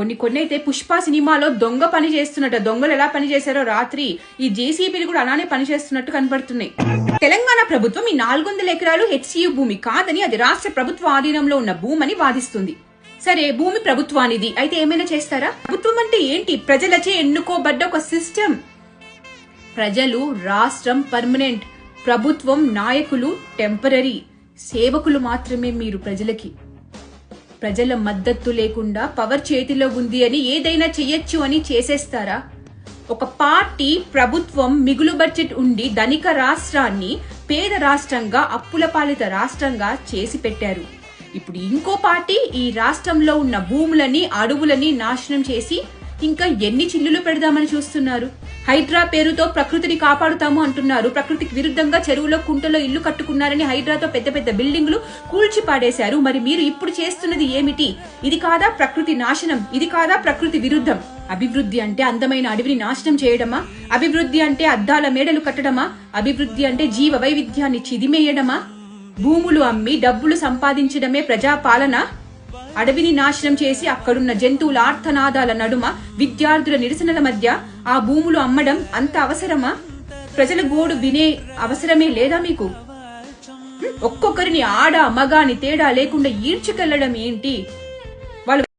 కొన్ని కొన్ని అయితే పుష్ప సినిమాలో దొంగ పని చేస్తున్నట్టు దొంగలు ఎలా పని చేశారో రాత్రి ఈ జేసీబీలు కూడా అలానే పని చేస్తున్నట్టు తెలంగాణ ప్రభుత్వం ఈ నాలుగు వందల ఎకరాలు హెచ్సియు భూమి కాదని అది రాష్ట్ర ప్రభుత్వ ఆధీనంలో ఉన్న భూమని వాదిస్తుంది. సరే భూమి ప్రభుత్వానిది. అయితే ఏమైనా చేస్తారా? ప్రభుత్వం అంటే ఏంటి? ప్రజలచే ఎన్నుకోబడ్డ ఒక సిస్టమ్. ప్రజలు రాష్ట్రం పర్మనెంట్. ప్రభుత్వం నాయకులు టెంపరరీ. సేవకులు మాత్రమే మీరు ప్రజలకి. ప్రజల మద్దతు లేకుండా పవర్ చేతిలో ఉంది అని ఏదైనా చెయ్యొచ్చు అని చేసేస్తారా? ఒక పార్టీ ప్రభుత్వం మిగులు బడ్జెట్ ఉండి ధనిక రాష్ట్రాన్ని పేద రాష్ట్రంగా అప్పుల పాలిత రాష్ట్రంగా చేసి పెట్టారు. ఇప్పుడు ఇంకో పార్టీ ఈ రాష్ట్రంలో ఉన్న భూములని అడవులని నాశనం చేసి ఇంకా ఎన్ని చిల్లులు పెడదామని చూస్తున్నారు? హైడ్రా పేరుతో ప్రకృతిని కాపాడుతాము అంటున్నారు. ప్రకృతికి విరుద్ధంగా చెరువులో కుంటలో ఇల్లు కట్టుకున్నారని హైడ్రాతో పెద్ద పెద్ద బిల్డింగ్లు కూల్చి పాడేశారు. మరి మీరు ఇప్పుడు చేస్తున్నది ఏమిటి? ఇది కాదా ప్రకృతి నాశనం? ఇది కాదా ప్రకృతి విరుద్ధం? అభివృద్ధి అంటే అందమైన అడవిని నాశనం చేయడమా? అభివృద్ధి అంటే అద్దాల మేడలు కట్టడమా? అభివృద్ధి అంటే జీవ వైవిధ్యాన్ని చిదిమేయడమా? భూములు అమ్మి డబ్బులు సంపాదించడమే ప్రజాపాలన? అడవిని నాశనం చేసి అక్కడున్న జంతువుల ఆర్తనాదాల నడుమ విద్యార్థుల నిరసనల మధ్య ఆ భూములు అమ్మడం అంత అవసరమా? ప్రజల గోడు వినే అవసరమే లేదా మీకు? ఒక్కొక్కరిని ఆడ మగాని తేడా లేకుండా ఈడ్చుకెళ్ళడం ఏంటి?